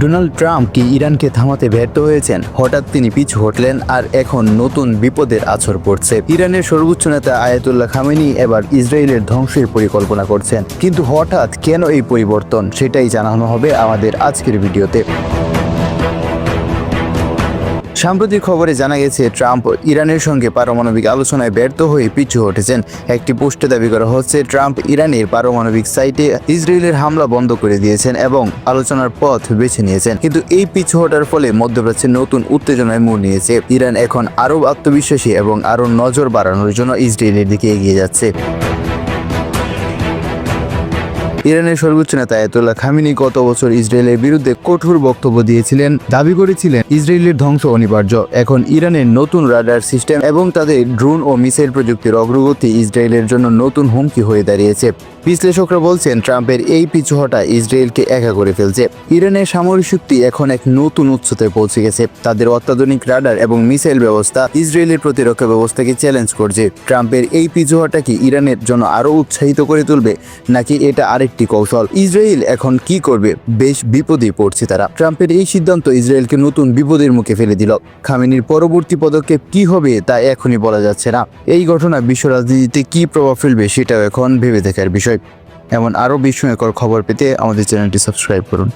Donald Trump কি ইরানকে থামাতে ব্যর্থ হয়েছেন? হঠাৎ তিনি পিছু হটলেন আর এখন নতুন বিপদের আছর পড়ছে। ইরানের সর্বোচ্চ নেতা আয়াতুল্লাহ খামেনি এবার ইসরায়েলের ধ্বংসের পরিকল্পনা করছেন। কিন্তু হঠাৎ কেন এই পরিবর্তন? সেটাই জানানো হবে আমাদের আজকের ভিডিওতে। সাম্প্রতিক খবরে জানা গেছে, ট্রাম্প ইরানের সঙ্গে পারমাণবিক আলোচনায় ব্যর্থ হয়ে পিছু হটেছেন। একটি পোস্টে দাবি করা হচ্ছে, ট্রাম্প ইরানের পারমাণবিক সাইটে ইসরায়েলের হামলা বন্ধ করে দিয়েছেন এবং আলোচনার পথ বেছে নিয়েছেন। কিন্তু এই পিছু হটার ফলে মধ্যপ্রাচ্যে নতুন উত্তেজনায় মোড় নিয়েছে। ইরান এখন আরও আত্মবিশ্বাসী এবং আরও নজর বাড়ানোর জন্য ইসরায়েলের দিকে এগিয়ে যাচ্ছে। ইরানের সর্বোচ্চ নেতা এতোলা খামিনি গত বছর ইসরায়েলের বিরুদ্ধে কঠোর বক্তব্য দিয়েছিলেন। দাবি করেছিলেন, ইসরায়েলের ধ্বংস অনিবার্য। এখন ইরানের নতুন রাডার সিস্টেম এবং তাদের ড্রোন ও মিসাইল প্রযুক্তির অগ্রগতি ইসরায়েলের জন্য নতুন হুমকি হয়ে দাঁড়িয়েছে। বিশ্লেষকরা বলছেন, ট্রাম্পের এই পিছু হটা ইসরায়েলকে একা করে ফেলছে। ইরানের সামরিক শক্তি এখন এক নতুন উচ্চতায় পৌঁছে গেছে। তাদের অত্যাধুনিক রাডার এবং মিসাইল ব্যবস্থা ইসরায়েলের প্রতিরক্ষা ব্যবস্থাকে চ্যালেঞ্জ করছে। ট্রাম্পের এই পিছু হটা কি ইরানের জন্য আরও উৎসাহিত করে তুলবে, নাকি এটা আরেকটি কৌশল? ইসরায়েল এখন কি করবে? বেশ বিপদে পড়ছে তারা। ট্রাম্পের এই সিদ্ধান্ত ইসরায়েলকে নতুন বিপদের মুখে ফেলে দিল। খামেনির পরবর্তী পদক্ষেপ কি হবে, তা এখনই বলা যাচ্ছে না। এই ঘটনা বিশ্ব রাজনীতিতে কি প্রভাব ফেলবে, সেটাও এখন ভেবে দেখার বিষয়। এমন আরও বিস্ময়কর খবর পেতে আমাদের চ্যানেলটি সাবস্ক্রাইব করুন।